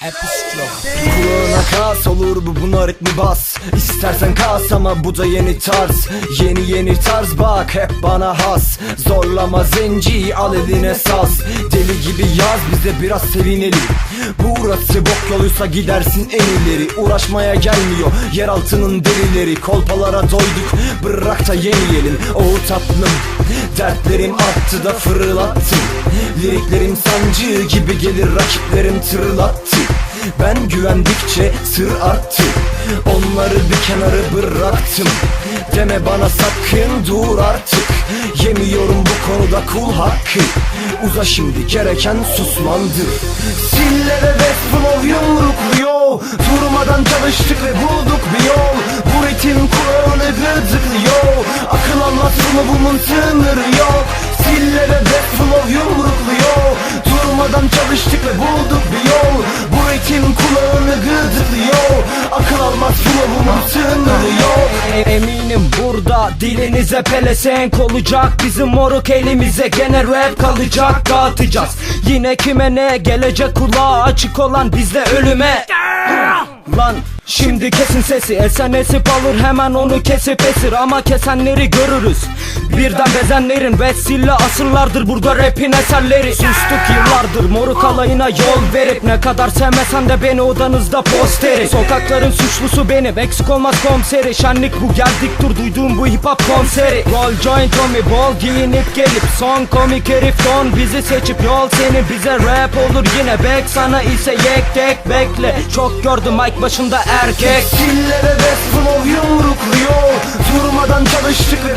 Kulağına kas olur bu buna ritmi bas. İstersen kas ama bu da yeni tarz. Yeni yeni tarz bak hep bana has. Zorlama zenci al eline saz. Deli gibi yaz bize biraz sevinelim. Bu burası bok yoluysa gidersin en ileri. Uğraşmaya gelmiyor yeraltının derileri Kolpalara doyduk bırak da yemeyelim O tatlım Dertlerim arttı da fırlattım Liriklerim sancı gibi gelir rakiplerim tırlattı. Ben güvendikçe sır arttı. Onları bir kenara bıraktım. Deme bana sakın dur artık. Yemiyorum bu konuda kul hakkı Uza şimdi gereken susmandır Sillere best flow yumrukluyor. Durmadan çalıştık ve bulduk bir yol. Bu ritim kulağını gıdıklıyor Akıl almaz mı bunun sınırı yok? Sillere best flow yumrukluyor. Durmadan çalıştık ve bulduk bir yol. Bu ritim kulağını gıdıklıyor Akıl almaz flow'umun sınırı yok. Eminim burada dilinize pelesenk olacak. Bizim moruk elimize gene rap kalacak. Dağıtacağız. Yine kime ne? Gelecek kulağı açık olan bizde ölüme. Lan şimdi kesin sesi Esen esip alır hemen onu kesip esir. Ama kesenleri görürüz Birden bezenlerin vesile asırlardır burada rapin eserleri Sustuk yıllardır. Moruk alayına yol verip Ne kadar sevmesen de beni odanızda posteri Sokakların suçlusu benim eksik olmaz komiseri. Şenlik bu geldik dur duyduğum bu hip hop konseri. Roll joint Tommy bol giyinip gelip Son komik herif don bizi seçip Yol seni. Bize rap olur yine Bek sana ise yek tek bekle. Çok gördüm mic başında erkek. Sillere best flow yumrukluyor. Durmadan çalıştık ve